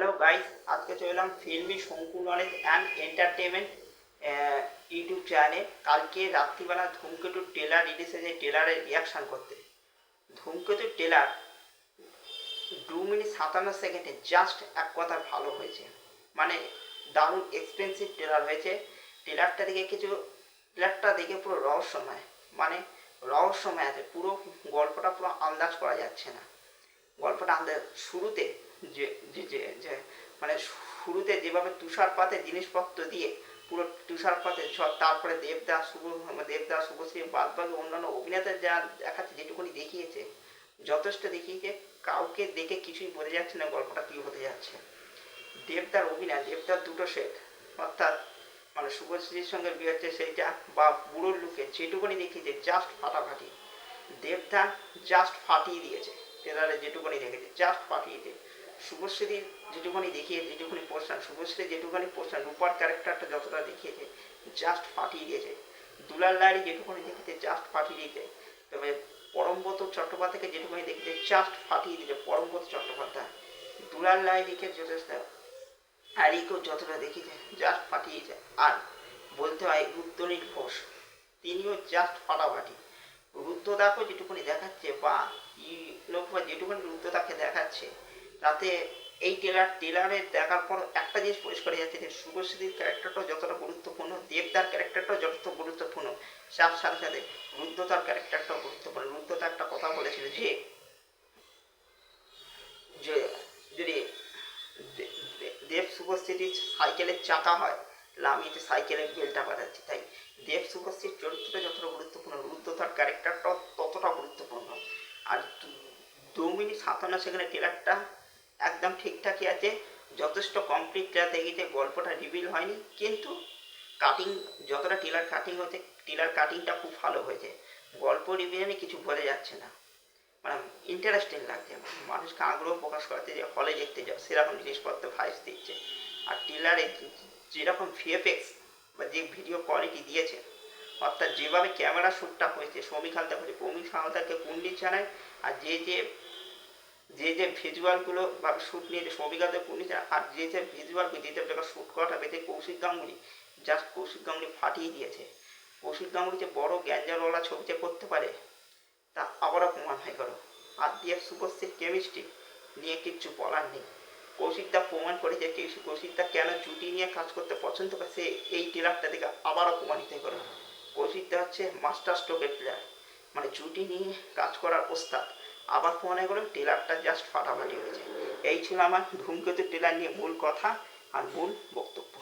Hello guys, আজকে চলে এলাম filmy Shanku knowledge and entertainment YouTube চ্যানেলে। কালকে রাত্রিবেলা ধূমকেতুর টেলার রিলিজ হয়েছে টেলারের রিয়াকশান করতে। ধূমকেতুর টেলার দু মিনিট সাতান্ন সেকেন্ডে জাস্ট এক কথা ভালো হয়েছে। মানে দারুণ এক্সপেন্সিভ টেলার হয়েছে। টেলারটা দেখে কিছু টেলারটা দেখে পুরো রহস্যময়। মানে রহস্যময় আছে, পুরো গল্পটা পুরো আন্দাজ করা যাচ্ছে না। গল্পটা আন্দাজ শুরুতে মানে শুরুতে যেভাবে তুষারপাতে জিনিসপত্র দিয়ে পুরো তুষারপাতে তারপরে দেবদাস শুভ, দেবদাস, শুভশ্রী, বাদবাকি অন্যান্য অভিনেতা যা দেখাচ্ছে, যেটুকুনি দেখিয়েছে, যথেষ্ট দেখিয়েছে, কাউকে দেখে কিছুই বোঝা যাচ্ছে না গল্পটা কী হতে যাচ্ছে। দেবদার অভিনয়, দেবদার দুটো সেট অর্থাৎ মানে শুভশ্রীর সঙ্গে বিয়ে হচ্ছে সেইটা বা বুড়োর লুকে যেটুকুনি দেখিয়েছে জাস্ট ফাটাফাটি। দেবদা জাস্ট ফাটিয়ে দিয়েছে ট্রেলারে যেটুকুনি দেখেছে জাস্ট ফাটিয়েছে। শুভশ্রীর যেটুকুনি দেখিয়ে, যেটুকুনি পোর্শন শুভশ্রী যেটুকুনি পোর্শন রূপার ক্যারেক্টারটা যতটা দেখিয়েছে জাস্ট ফাটিয়ে দিয়েছে। দুলাল লাইরি যেটুকুনি দেখেছে জাস্ট ফাটিয়ে দিয়েছে। তবে পরমব্রত চট্টোপাধ্যায়কে যেটুকুনি দেখেছে জাস্ট ফাটিয়ে দিয়েছে পরমব্রত চট্টোপাধ্যায়। দুলাল লাইরিকে যথেষ্ট হ্যারিকেও যতটা দেখিয়েছে জাস্ট ফাটিয়েছে আর বলতে হয় রুদ্রনীল ঘোষ, তিনিও জাস্ট ফাটাফাটি। রুদ্রদাকেও যেটুকুনি দেখাচ্ছে বা ই লোক বা যেটুকুনি রুদ্রদাকে দেখাচ্ছে তাতে এই টেলার টেলারে দেখার পর একটা জিনিস পরিষ্কার যাচ্ছে যে শুভশ্রীর ক্যারেক্টারটাও যতটা গুরুত্বপূর্ণ, দেবদার ক্যারেক্টারটাও যতটা গুরুত্বপূর্ণ তার সাথে সাথে রুদ্রতার ক্যারেক্টারটাও গুরুত্বপূর্ণ। রুদ্রতা একটা কথা বলেছিল যে যে, যদি দেব শুভশ্রীর সাইকেলের চাকা হয় আমি এতে সাইকেলের বেলটা বাজাচ্ছি। তাই দেব শুভশ্রীর চরিত্রটা যতটা গুরুত্বপূর্ণ, রুদ্রতার ক্যারেক্টারটাও ততটা গুরুত্বপূর্ণ। আর দু- দু মিনিট সাতান্ন সেকেন্ডের ট্রেলারটা একদম ঠিকঠাকই আছে। যথেষ্ট কমপ্লিট ট্রেলার দেখেছে গল্পটা রিভিল হয়নি। কিন্তু কাটিং যতটা টেলার কাটিং হয়েছে টেলার কাটিংটা খুব ভালো হয়েছে। গল্প রিভিশনে কিছু বোঝা যাচ্ছে না। মানে ইন্টারেস্টিং লাগছে। মানুষকে আগ্রহ প্রকাশ করাতে যে হলে দেখতে যাও, সেরকম জিনিসপত্র ভাইস দিচ্ছে। আর টেলারে যেরকম ভিএফএক্স বা যে ভিডিও কোয়ালিটি দিয়েছে, অর্থাৎ যেভাবে ক্যামেরা শ্যুটটা হয়েছে হালদার হয়েছে প্রমিক হালদারকে কুন্ডি জানায়, আর যে যে যে যে ভিজুয়ালগুলো বা শ্যুট শ্রমিক হালদার কুন্ডি আর যে যে ভিজুয়ালগুলো যে যে জায়গায় শ্যুট করাটা হয়েছে কৌশিক গাঙ্গুলি জাস্ট কৌশিক গাঙ্গুলি ফাটিয়ে দিয়েছে। কৌশিক গাঙ্গুলি যে বড় গ্যাঞ্জারওয়ালা ছবি যে করতে পারে, তা আবারও প্রমাণ হয়ে করো আর দিয়ে শুভশ্রীর কেমিস্ট্রি নিয়ে কিচ্ছু বলার নেই। কৌশিকদা প্রমাণ করেছে যে কৌশিকদা কেন জুটি নিয়ে কাজ করতে পছন্দ করে, সে এই টেলারটা থেকে আবারও প্রমাণিত গেল। কৌশিকদা হচ্ছে মাস্টার স্ট্রোকের প্লেয়ার মানে জুটি নিয়ে কাজ করার ওস্তাদ। আবার মনে করো টেলারটা জাস্ট ফাটাফাটি হয়েছে। এই ছিল আমার ধূমকেতু টেলার নিয়ে মূল কথা আর মূল বক্তব্য।